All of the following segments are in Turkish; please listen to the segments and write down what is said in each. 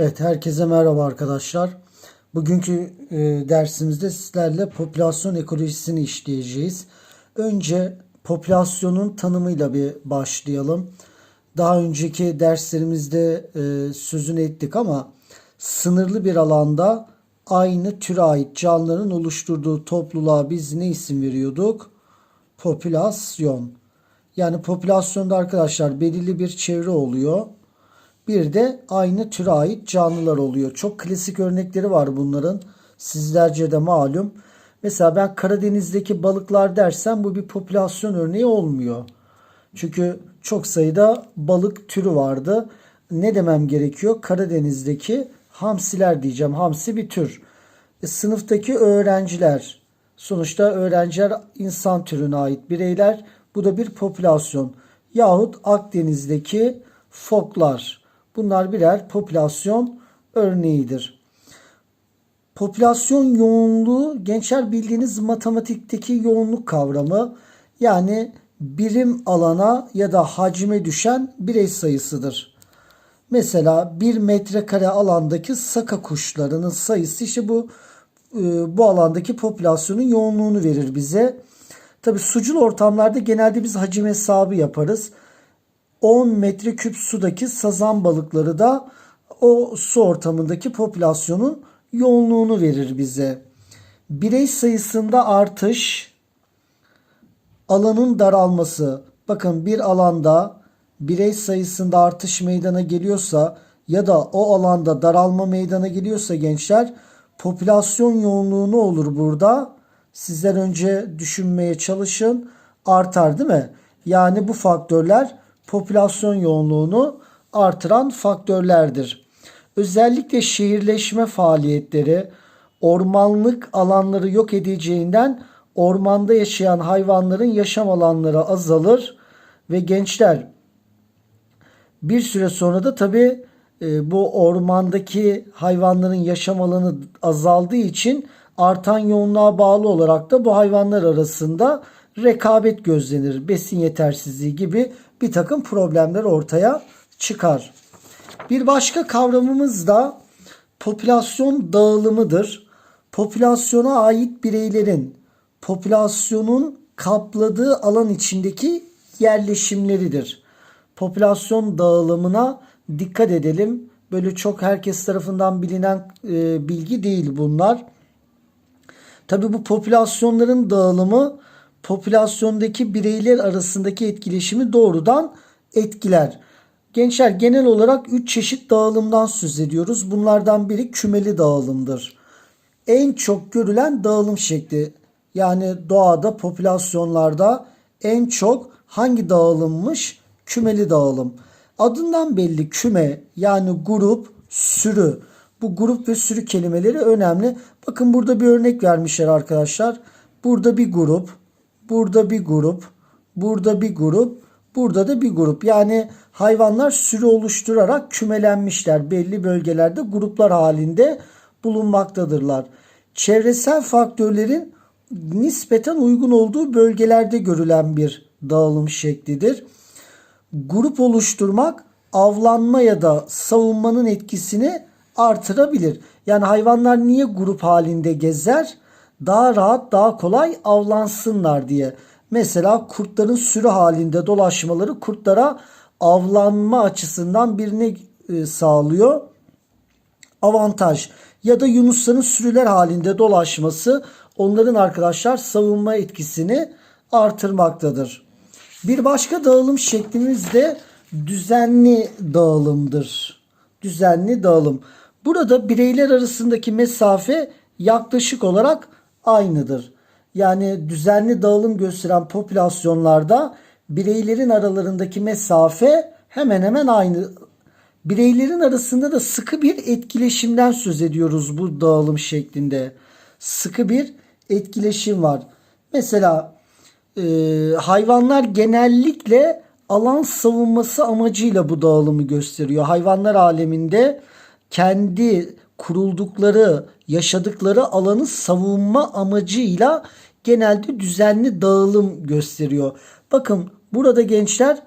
Evet, herkese merhaba arkadaşlar. Bugünkü e, dersimizde sizlerle popülasyon ekolojisini işleyeceğiz. Önce popülasyonun tanımıyla bir başlayalım. Daha önceki derslerimizde e, sözünü ettik ama sınırlı bir alanda aynı türe ait canlıların oluşturduğu topluluğa biz ne isim veriyorduk? Popülasyon. Yani popülasyonda arkadaşlar belirli bir çevre oluyor. Bir de aynı türe ait canlılar oluyor. Çok klasik örnekleri var bunların. Sizlerce de malum. Mesela ben Karadeniz'deki balıklar dersem bu bir popülasyon örneği olmuyor. Çünkü çok sayıda balık türü vardı. Ne demem gerekiyor? Karadeniz'deki hamsiler diyeceğim. Hamsi bir tür. E, sınıftaki öğrenciler. Sonuçta öğrenciler insan türüne ait bireyler. Bu da bir popülasyon. Yahut Akdeniz'deki foklar. Bunlar birer popülasyon örneğidir. Popülasyon yoğunluğu gençler bildiğiniz matematikteki yoğunluk kavramı yani birim alana ya da hacme düşen birey sayısıdır. Mesela bir metrekare alandaki saka kuşlarının sayısı işte bu e, bu alandaki popülasyonun yoğunluğunu verir bize. Tabi sucul ortamlarda genelde biz hacim hesabı yaparız. 10 metreküp sudaki sazan balıkları da o su ortamındaki popülasyonun yoğunluğunu verir bize. Birey sayısında artış, alanın daralması. Bakın bir alanda birey sayısında artış meydana geliyorsa ya da o alanda daralma meydana geliyorsa gençler popülasyon yoğunluğu ne olur burada? Sizler önce düşünmeye çalışın. Artar değil mi? Yani bu faktörler popülasyon yoğunluğunu artıran faktörlerdir. Özellikle şehirleşme faaliyetleri ormanlık alanları yok edeceğinden ormanda yaşayan hayvanların yaşam alanları azalır ve gençler bir süre sonra da tabi e, bu ormandaki hayvanların yaşam alanı azaldığı için artan yoğunluğa bağlı olarak da bu hayvanlar arasında rekabet gözlenir. Besin yetersizliği gibi bir takım problemler ortaya çıkar. Bir başka kavramımız da popülasyon dağılımıdır. Popülasyona ait bireylerin popülasyonun kapladığı alan içindeki yerleşimleridir. Popülasyon dağılımına dikkat edelim. Böyle çok herkes tarafından bilinen e, bilgi değil bunlar. Tabi bu popülasyonların dağılımı popülasyondaki bireyler arasındaki etkileşimi doğrudan etkiler. Gençler genel olarak 3 çeşit dağılımdan söz ediyoruz. Bunlardan biri kümeli dağılımdır. En çok görülen dağılım şekli yani doğada popülasyonlarda en çok hangi dağılımmış? Kümeli dağılım. Adından belli küme yani grup, sürü. Bu grup ve sürü kelimeleri önemli. Bakın burada bir örnek vermişler arkadaşlar. Burada bir grup, burada bir grup, burada bir grup, burada da bir grup. Yani hayvanlar sürü oluşturarak kümelenmişler. Belli bölgelerde gruplar halinde bulunmaktadırlar. Çevresel faktörlerin nispeten uygun olduğu bölgelerde görülen bir dağılım şeklidir. Grup oluşturmak avlanma ya da savunmanın etkisini artırabilir. Yani hayvanlar niye grup halinde gezer? Daha rahat, daha kolay avlansınlar diye. Mesela kurtların sürü halinde dolaşmaları kurtlara avlanma açısından birini e, sağlıyor. Avantaj ya da yunusların sürüler halinde dolaşması onların arkadaşlar savunma etkisini artırmaktadır. Bir başka dağılım şeklimiz de düzenli dağılımdır. Düzenli dağılım. Burada bireyler arasındaki mesafe yaklaşık olarak aynıdır. Yani düzenli dağılım gösteren popülasyonlarda bireylerin aralarındaki mesafe hemen hemen aynı. Bireylerin arasında da sıkı bir etkileşimden söz ediyoruz bu dağılım şeklinde. Sıkı bir etkileşim var. Mesela e, hayvanlar genellikle alan savunması amacıyla bu dağılımı gösteriyor. Hayvanlar aleminde kendi kuruldukları, yaşadıkları alanı savunma amacıyla genelde düzenli dağılım gösteriyor. Bakın burada gençler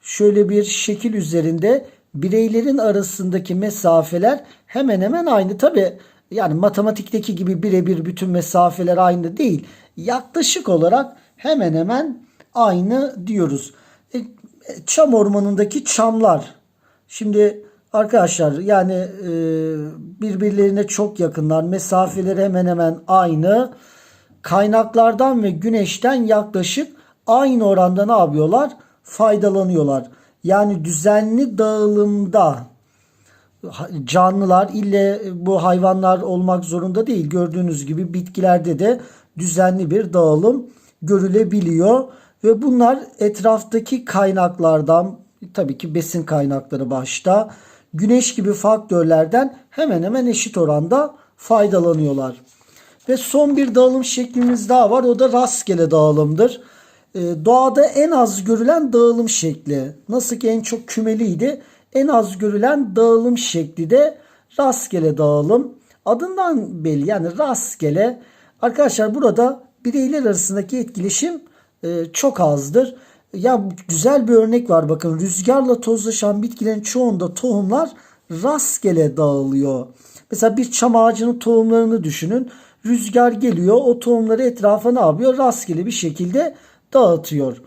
şöyle bir şekil üzerinde bireylerin arasındaki mesafeler hemen hemen aynı. Tabi yani matematikteki gibi birebir bütün mesafeler aynı değil. Yaklaşık olarak hemen hemen aynı diyoruz. E, çam ormanındaki çamlar. Şimdi arkadaşlar yani e, birbirlerine çok yakınlar. Mesafeleri hemen hemen aynı. Kaynaklardan ve güneşten yaklaşık aynı oranda ne yapıyorlar? Faydalanıyorlar. Yani düzenli dağılımda canlılar ille bu hayvanlar olmak zorunda değil. Gördüğünüz gibi bitkilerde de düzenli bir dağılım görülebiliyor ve bunlar etraftaki kaynaklardan tabii ki besin kaynakları başta güneş gibi faktörlerden hemen hemen eşit oranda faydalanıyorlar. Ve son bir dağılım şeklimiz daha var. O da rastgele dağılımdır. Ee, doğada en az görülen dağılım şekli. Nasıl ki en çok kümeliydi. En az görülen dağılım şekli de rastgele dağılım. Adından belli yani rastgele. Arkadaşlar burada bireyler arasındaki etkileşim e, çok azdır. Ya güzel bir örnek var bakın rüzgarla tozlaşan bitkilerin çoğunda tohumlar rastgele dağılıyor. Mesela bir çam ağacının tohumlarını düşünün. Rüzgar geliyor o tohumları etrafa ne yapıyor? Rastgele bir şekilde dağıtıyor.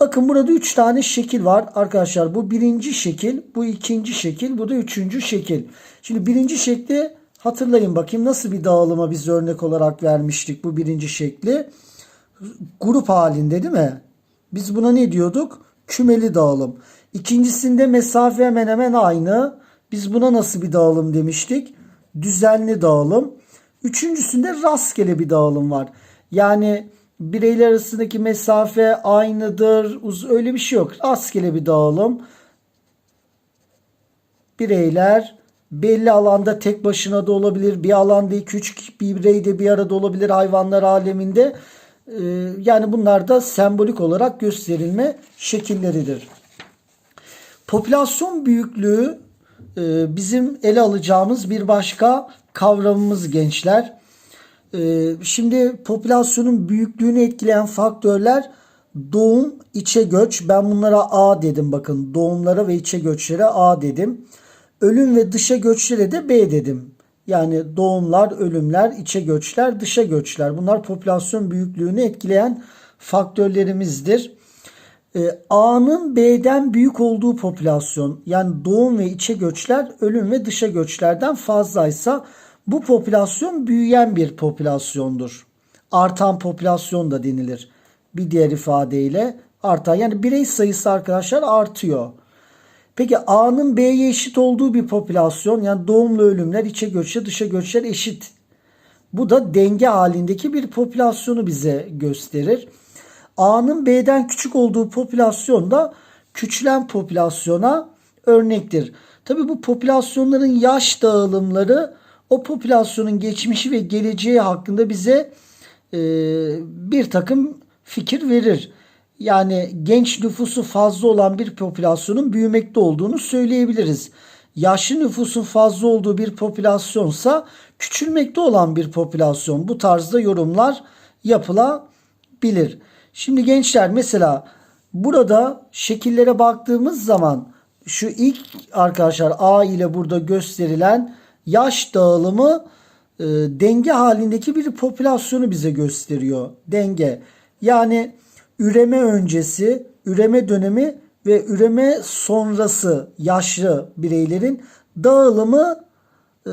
Bakın burada 3 tane şekil var arkadaşlar. Bu birinci şekil, bu ikinci şekil, bu da üçüncü şekil. Şimdi birinci şekli hatırlayın bakayım nasıl bir dağılıma biz örnek olarak vermiştik bu birinci şekli. Grup halinde değil mi? Biz buna ne diyorduk? Kümeli dağılım. İkincisinde mesafe hemen hemen aynı. Biz buna nasıl bir dağılım demiştik? Düzenli dağılım. Üçüncüsünde rastgele bir dağılım var. Yani bireyler arasındaki mesafe aynıdır. Öyle bir şey yok. Rastgele bir dağılım. Bireyler belli alanda tek başına da olabilir. Bir alanda iki üç bir birey de bir arada olabilir hayvanlar aleminde. Ee, yani bunlar da sembolik olarak gösterilme şekilleridir. Popülasyon büyüklüğü e, bizim ele alacağımız bir başka kavramımız gençler. E, şimdi popülasyonun büyüklüğünü etkileyen faktörler doğum, içe göç. Ben bunlara A dedim bakın. Doğumlara ve içe göçlere A dedim. Ölüm ve dışa göçlere de B dedim. Yani doğumlar, ölümler, içe göçler, dışa göçler. Bunlar popülasyon büyüklüğünü etkileyen faktörlerimizdir. Ee, A'nın B'den büyük olduğu popülasyon yani doğum ve içe göçler ölüm ve dışa göçlerden fazlaysa bu popülasyon büyüyen bir popülasyondur. Artan popülasyon da denilir. Bir diğer ifadeyle artan yani birey sayısı arkadaşlar artıyor. Peki A'nın B'ye eşit olduğu bir popülasyon yani doğumla ölümler içe göçler dışa göçler eşit. Bu da denge halindeki bir popülasyonu bize gösterir. A'nın B'den küçük olduğu popülasyon da küçülen popülasyona örnektir. Tabi bu popülasyonların yaş dağılımları o popülasyonun geçmişi ve geleceği hakkında bize e, bir takım fikir verir. Yani genç nüfusu fazla olan bir popülasyonun büyümekte olduğunu söyleyebiliriz. Yaşlı nüfusun fazla olduğu bir popülasyonsa küçülmekte olan bir popülasyon. Bu tarzda yorumlar yapılabilir. Şimdi gençler mesela burada şekillere baktığımız zaman şu ilk arkadaşlar A ile burada gösterilen yaş dağılımı e, denge halindeki bir popülasyonu bize gösteriyor. Denge. Yani üreme öncesi, üreme dönemi ve üreme sonrası yaşlı bireylerin dağılımı e,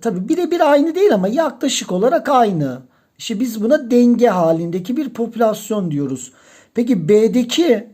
tabi birebir aynı değil ama yaklaşık olarak aynı. İşte biz buna denge halindeki bir popülasyon diyoruz. Peki B'deki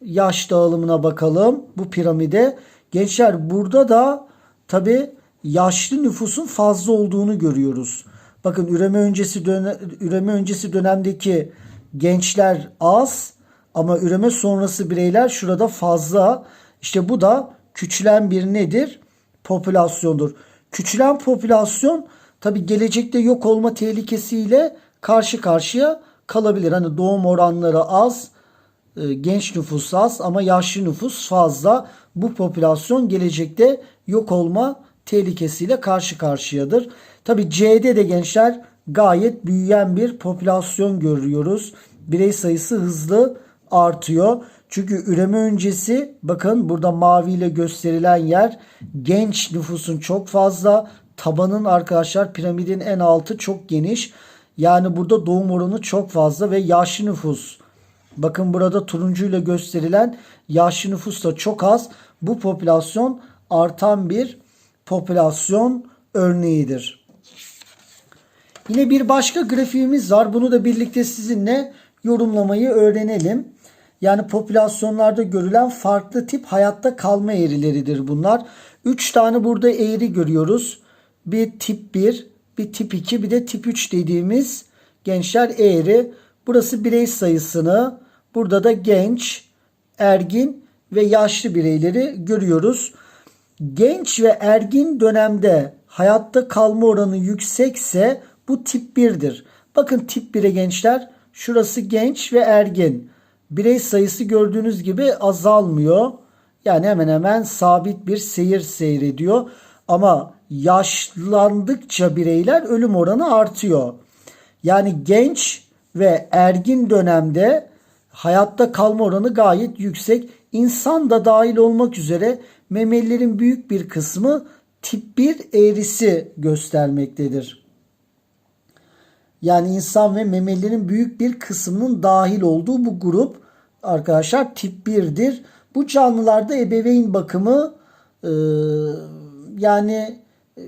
yaş dağılımına bakalım bu piramide. Gençler burada da tabi yaşlı nüfusun fazla olduğunu görüyoruz. Bakın üreme öncesi dönem, üreme öncesi dönemdeki gençler az ama üreme sonrası bireyler şurada fazla. İşte bu da küçülen bir nedir? Popülasyondur. Küçülen popülasyon tabi gelecekte yok olma tehlikesiyle karşı karşıya kalabilir. Hani doğum oranları az, e, genç nüfus az ama yaşlı nüfus fazla. Bu popülasyon gelecekte yok olma tehlikesiyle karşı karşıyadır. Tabi C'de de gençler gayet büyüyen bir popülasyon görüyoruz. Birey sayısı hızlı artıyor. Çünkü üreme öncesi bakın burada maviyle gösterilen yer genç nüfusun çok fazla. Tabanın arkadaşlar piramidin en altı çok geniş. Yani burada doğum oranı çok fazla ve yaşlı nüfus. Bakın burada turuncuyla gösterilen yaşlı nüfus da çok az. Bu popülasyon artan bir popülasyon örneğidir. Yine bir başka grafiğimiz var. Bunu da birlikte sizinle yorumlamayı öğrenelim. Yani popülasyonlarda görülen farklı tip hayatta kalma eğrileridir bunlar. 3 tane burada eğri görüyoruz. Bir tip 1, bir tip 2, bir de tip 3 dediğimiz gençler eğri. Burası birey sayısını, burada da genç, ergin ve yaşlı bireyleri görüyoruz. Genç ve ergin dönemde hayatta kalma oranı yüksekse bu tip 1'dir. Bakın tip 1'e gençler şurası genç ve ergin. Birey sayısı gördüğünüz gibi azalmıyor. Yani hemen hemen sabit bir seyir seyrediyor. Ama yaşlandıkça bireyler ölüm oranı artıyor. Yani genç ve ergin dönemde hayatta kalma oranı gayet yüksek. İnsan da dahil olmak üzere memelilerin büyük bir kısmı tip 1 eğrisi göstermektedir. Yani insan ve memelilerin büyük bir kısmının dahil olduğu bu grup arkadaşlar tip 1'dir. Bu canlılarda ebeveyn bakımı e, yani e,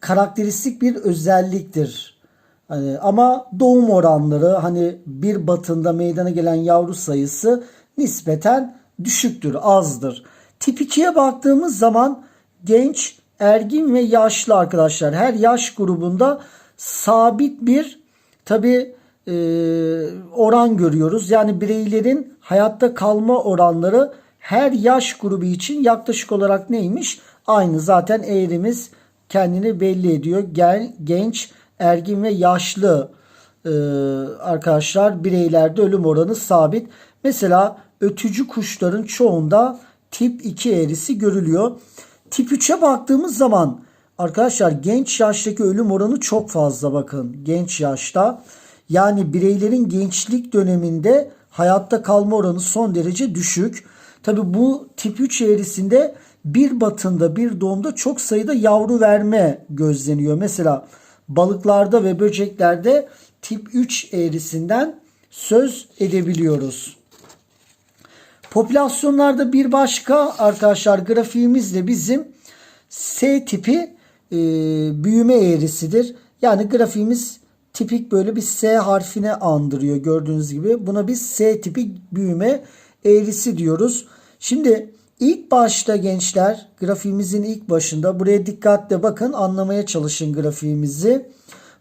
karakteristik bir özelliktir. Hani ama doğum oranları hani bir batında meydana gelen yavru sayısı nispeten düşüktür, azdır. Tip 2'ye baktığımız zaman genç, ergin ve yaşlı arkadaşlar her yaş grubunda sabit bir tabi e, oran görüyoruz. Yani bireylerin hayatta kalma oranları her yaş grubu için yaklaşık olarak neymiş? Aynı zaten eğrimiz kendini belli ediyor. Gen, genç, ergin ve yaşlı e, arkadaşlar bireylerde ölüm oranı sabit. Mesela ötücü kuşların çoğunda tip 2 eğrisi görülüyor. Tip 3'e baktığımız zaman arkadaşlar genç yaştaki ölüm oranı çok fazla bakın. Genç yaşta yani bireylerin gençlik döneminde hayatta kalma oranı son derece düşük. Tabi bu tip 3 eğrisinde bir batında bir doğumda çok sayıda yavru verme gözleniyor. Mesela balıklarda ve böceklerde tip 3 eğrisinden söz edebiliyoruz. Popülasyonlarda bir başka arkadaşlar grafiğimiz de bizim S tipi e, büyüme eğrisidir. Yani grafiğimiz tipik böyle bir S harfine andırıyor gördüğünüz gibi. Buna biz S tipi büyüme eğrisi diyoruz. Şimdi ilk başta gençler grafiğimizin ilk başında buraya dikkatle bakın anlamaya çalışın grafiğimizi.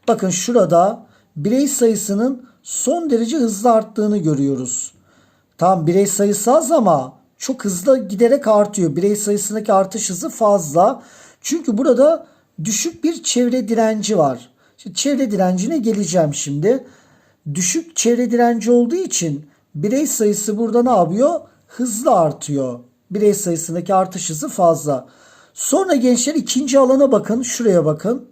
Bakın şurada birey sayısının son derece hızlı arttığını görüyoruz. Tam birey sayısı az ama çok hızlı giderek artıyor. Birey sayısındaki artış hızı fazla. Çünkü burada düşük bir çevre direnci var. Şimdi çevre direncine geleceğim şimdi. Düşük çevre direnci olduğu için birey sayısı burada ne yapıyor? Hızlı artıyor. Birey sayısındaki artış hızı fazla. Sonra gençler ikinci alana bakın. Şuraya bakın.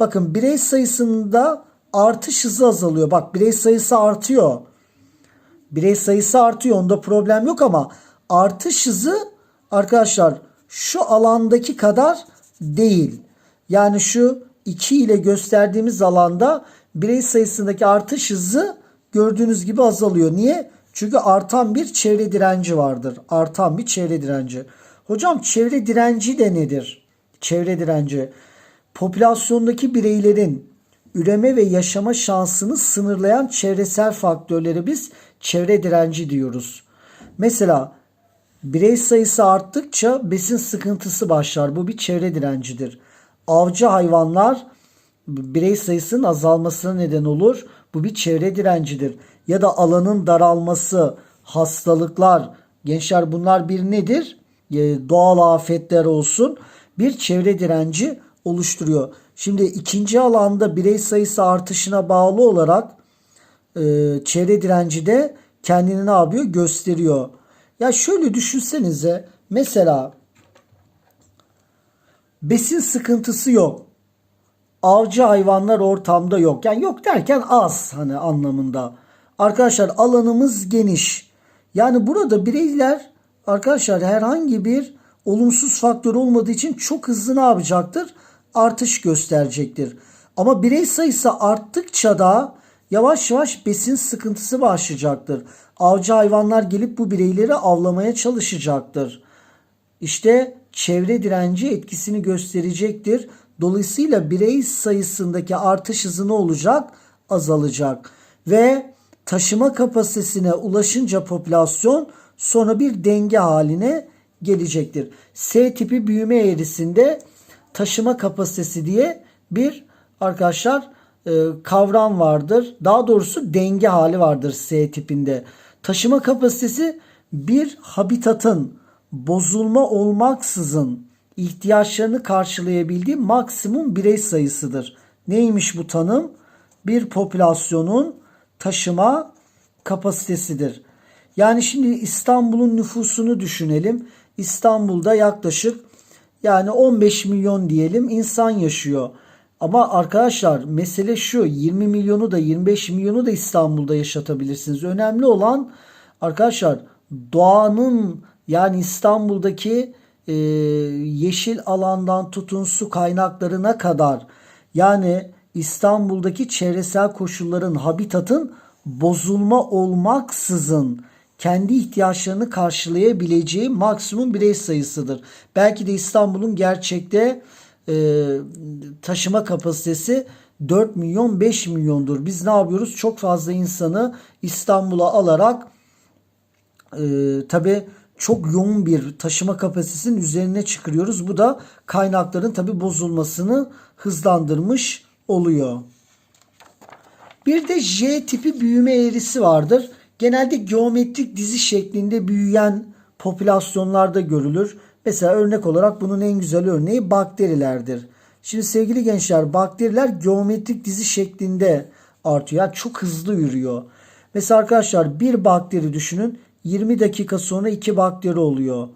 Bakın birey sayısında artış hızı azalıyor. Bak birey sayısı artıyor. Birey sayısı artıyor. Onda problem yok ama artış hızı arkadaşlar şu alandaki kadar değil. Yani şu 2 ile gösterdiğimiz alanda birey sayısındaki artış hızı gördüğünüz gibi azalıyor. Niye? Çünkü artan bir çevre direnci vardır. Artan bir çevre direnci. Hocam çevre direnci de nedir? Çevre direnci popülasyondaki bireylerin üreme ve yaşama şansını sınırlayan çevresel faktörleri biz çevre direnci diyoruz. Mesela birey sayısı arttıkça besin sıkıntısı başlar. Bu bir çevre direncidir. Avcı hayvanlar birey sayısının azalmasına neden olur. Bu bir çevre direncidir. Ya da alanın daralması, hastalıklar, gençler bunlar bir nedir? Ee, Doğal afetler olsun bir çevre direnci oluşturuyor. Şimdi ikinci alanda birey sayısı artışına bağlı olarak e, çevre direnci de kendini ne yapıyor? Gösteriyor. Ya şöyle düşünsenize mesela besin sıkıntısı yok. Avcı hayvanlar ortamda yok. Yani yok derken az hani anlamında. Arkadaşlar alanımız geniş. Yani burada bireyler arkadaşlar herhangi bir olumsuz faktör olmadığı için çok hızlı ne yapacaktır? Artış gösterecektir. Ama birey sayısı arttıkça da yavaş yavaş besin sıkıntısı başlayacaktır. Avcı hayvanlar gelip bu bireyleri avlamaya çalışacaktır. İşte çevre direnci etkisini gösterecektir. Dolayısıyla birey sayısındaki artış hızı ne olacak? Azalacak. Ve taşıma kapasitesine ulaşınca popülasyon sonra bir denge haline gelecektir. S tipi büyüme eğrisinde taşıma kapasitesi diye bir arkadaşlar e, kavram vardır. Daha doğrusu denge hali vardır S tipinde. Taşıma kapasitesi bir habitatın bozulma olmaksızın ihtiyaçlarını karşılayabildiği maksimum birey sayısıdır. Neymiş bu tanım? Bir popülasyonun taşıma kapasitesidir. Yani şimdi İstanbul'un nüfusunu düşünelim. İstanbul'da yaklaşık yani 15 milyon diyelim insan yaşıyor. Ama arkadaşlar mesele şu 20 milyonu da 25 milyonu da İstanbul'da yaşatabilirsiniz. Önemli olan arkadaşlar doğanın yani İstanbul'daki e, yeşil alandan tutun su kaynaklarına kadar yani İstanbul'daki çevresel koşulların habitatın bozulma olmaksızın kendi ihtiyaçlarını karşılayabileceği maksimum birey sayısıdır. Belki de İstanbul'un gerçekte e, taşıma kapasitesi 4 milyon 5 milyondur. Biz ne yapıyoruz? Çok fazla insanı İstanbul'a alarak e, tabi çok yoğun bir taşıma kapasitesinin üzerine çıkarıyoruz. Bu da kaynakların tabi bozulmasını hızlandırmış oluyor. Bir de J tipi büyüme eğrisi vardır. Genelde geometrik dizi şeklinde büyüyen popülasyonlarda görülür. Mesela örnek olarak bunun en güzel örneği bakterilerdir. Şimdi sevgili gençler bakteriler geometrik dizi şeklinde artıyor. Yani çok hızlı yürüyor. Mesela arkadaşlar bir bakteri düşünün 20 dakika sonra 2 bakteri oluyor.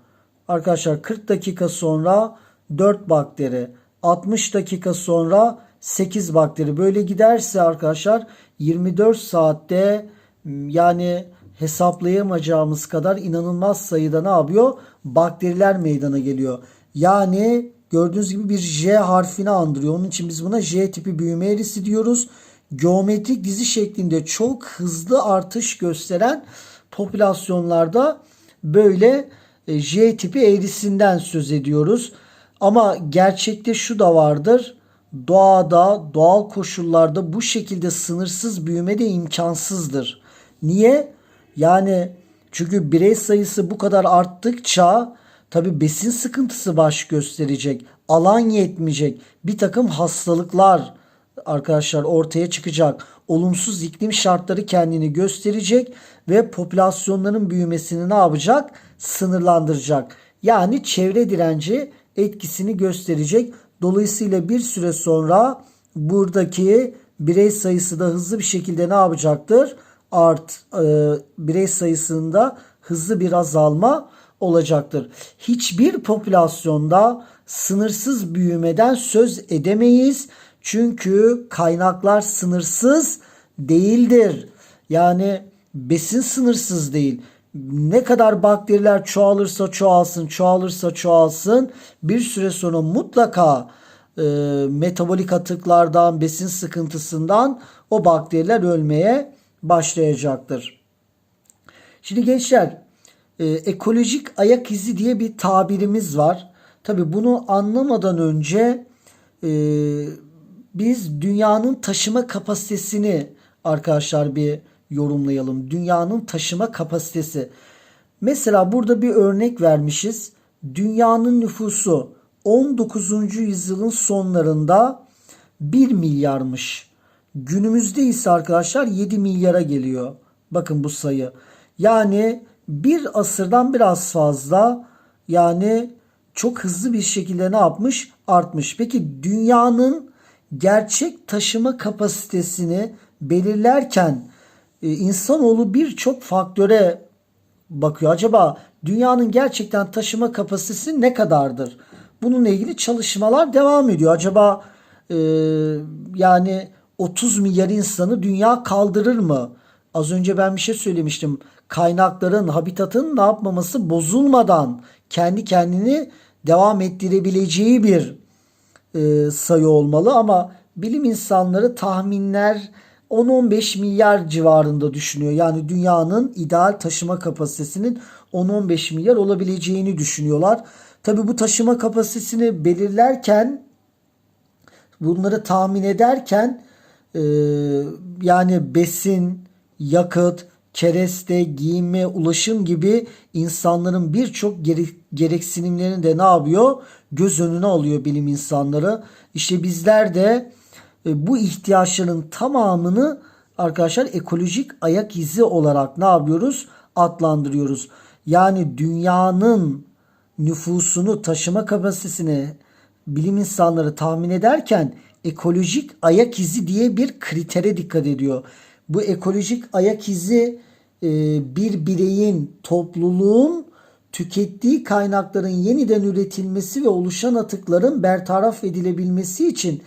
Arkadaşlar 40 dakika sonra 4 bakteri. 60 dakika sonra 8 bakteri. Böyle giderse arkadaşlar 24 saatte yani hesaplayamayacağımız kadar inanılmaz sayıda ne yapıyor? Bakteriler meydana geliyor. Yani gördüğünüz gibi bir J harfini andırıyor. Onun için biz buna J tipi büyüme eğrisi diyoruz. Geometrik dizi şeklinde çok hızlı artış gösteren popülasyonlarda böyle e, J tipi eğrisinden söz ediyoruz. Ama gerçekte şu da vardır. Doğada, doğal koşullarda bu şekilde sınırsız büyüme de imkansızdır. Niye? Yani çünkü birey sayısı bu kadar arttıkça tabi besin sıkıntısı baş gösterecek. Alan yetmeyecek. Bir takım hastalıklar arkadaşlar ortaya çıkacak. Olumsuz iklim şartları kendini gösterecek ve popülasyonların büyümesini ne yapacak? Sınırlandıracak. Yani çevre direnci etkisini gösterecek. Dolayısıyla bir süre sonra buradaki birey sayısı da hızlı bir şekilde ne yapacaktır? Art e, birey sayısında hızlı bir azalma olacaktır. Hiçbir popülasyonda sınırsız büyümeden söz edemeyiz. Çünkü kaynaklar sınırsız değildir. Yani besin sınırsız değil. Ne kadar bakteriler çoğalırsa çoğalsın, çoğalırsa çoğalsın bir süre sonra mutlaka e, metabolik atıklardan, besin sıkıntısından o bakteriler ölmeye başlayacaktır. Şimdi gençler e, ekolojik ayak izi diye bir tabirimiz var. Tabi bunu anlamadan önce e, biz dünyanın taşıma kapasitesini arkadaşlar bir yorumlayalım. Dünyanın taşıma kapasitesi. Mesela burada bir örnek vermişiz. Dünyanın nüfusu 19. yüzyılın sonlarında 1 milyarmış. Günümüzde ise arkadaşlar 7 milyara geliyor. Bakın bu sayı. Yani bir asırdan biraz fazla yani çok hızlı bir şekilde ne yapmış? Artmış. Peki dünyanın gerçek taşıma kapasitesini belirlerken e, insanoğlu birçok faktöre bakıyor. Acaba dünyanın gerçekten taşıma kapasitesi ne kadardır? Bununla ilgili çalışmalar devam ediyor. Acaba e, yani 30 milyar insanı dünya kaldırır mı? Az önce ben bir şey söylemiştim. Kaynakların, habitatın ne yapmaması bozulmadan kendi kendini devam ettirebileceği bir e, sayı olmalı ama bilim insanları tahminler 10-15 milyar civarında düşünüyor. Yani dünyanın ideal taşıma kapasitesinin 10-15 milyar olabileceğini düşünüyorlar. Tabi bu taşıma kapasitesini belirlerken bunları tahmin ederken e, yani besin, yakıt, kereste, giyinme, ulaşım gibi insanların birçok gere- gereksinimlerini de ne yapıyor? Göz önüne alıyor bilim insanları. İşte bizler de e, bu ihtiyaçların tamamını arkadaşlar ekolojik ayak izi olarak ne yapıyoruz? Adlandırıyoruz. Yani dünyanın nüfusunu taşıma kapasitesini bilim insanları tahmin ederken ekolojik ayak izi diye bir kritere dikkat ediyor. Bu ekolojik ayak izi e, bir bireyin, topluluğun tükettiği kaynakların yeniden üretilmesi ve oluşan atıkların bertaraf edilebilmesi için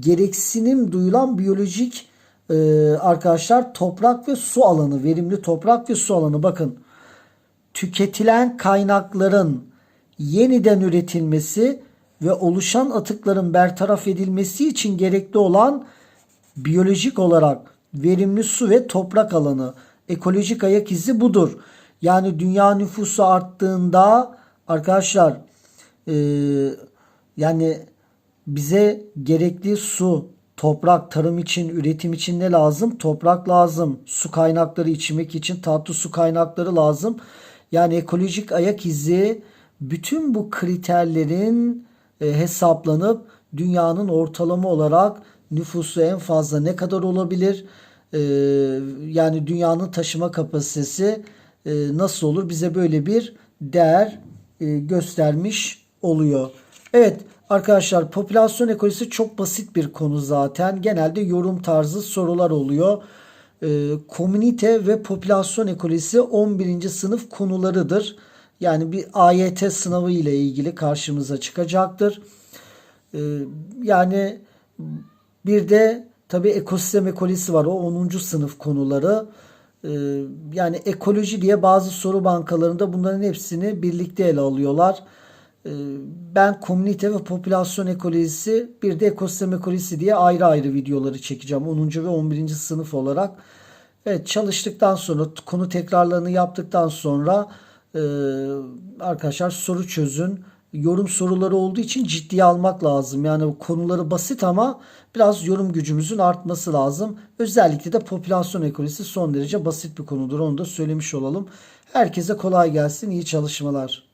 gereksinim duyulan biyolojik e, arkadaşlar toprak ve su alanı, verimli toprak ve su alanı bakın tüketilen kaynakların yeniden üretilmesi ve oluşan atıkların bertaraf edilmesi için gerekli olan biyolojik olarak verimli su ve toprak alanı. Ekolojik ayak izi budur. Yani dünya nüfusu arttığında arkadaşlar e, yani bize gerekli su, toprak, tarım için, üretim için ne lazım? Toprak lazım. Su kaynakları içmek için tatlı su kaynakları lazım. Yani ekolojik ayak izi bütün bu kriterlerin e, hesaplanıp dünyanın ortalama olarak nüfusu en fazla ne kadar olabilir? E, yani dünyanın taşıma kapasitesi nasıl olur? Bize böyle bir değer e, göstermiş oluyor. Evet arkadaşlar popülasyon ekolojisi çok basit bir konu zaten. Genelde yorum tarzı sorular oluyor. E, komünite ve popülasyon ekolojisi 11. sınıf konularıdır. Yani bir AYT sınavı ile ilgili karşımıza çıkacaktır. E, yani bir de tabi ekosistem ekolojisi var. O 10. sınıf konuları. E, yani ekoloji diye bazı soru bankalarında bunların hepsini birlikte ele alıyorlar. E, ben komünite ve popülasyon ekolojisi bir de ekosistem ekolojisi diye ayrı ayrı videoları çekeceğim. 10. ve 11. sınıf olarak. Evet çalıştıktan sonra konu tekrarlarını yaptıktan sonra e, arkadaşlar soru çözün. Yorum soruları olduğu için ciddiye almak lazım. Yani konuları basit ama biraz yorum gücümüzün artması lazım. Özellikle de popülasyon ekolojisi son derece basit bir konudur. Onu da söylemiş olalım. Herkese kolay gelsin. iyi çalışmalar.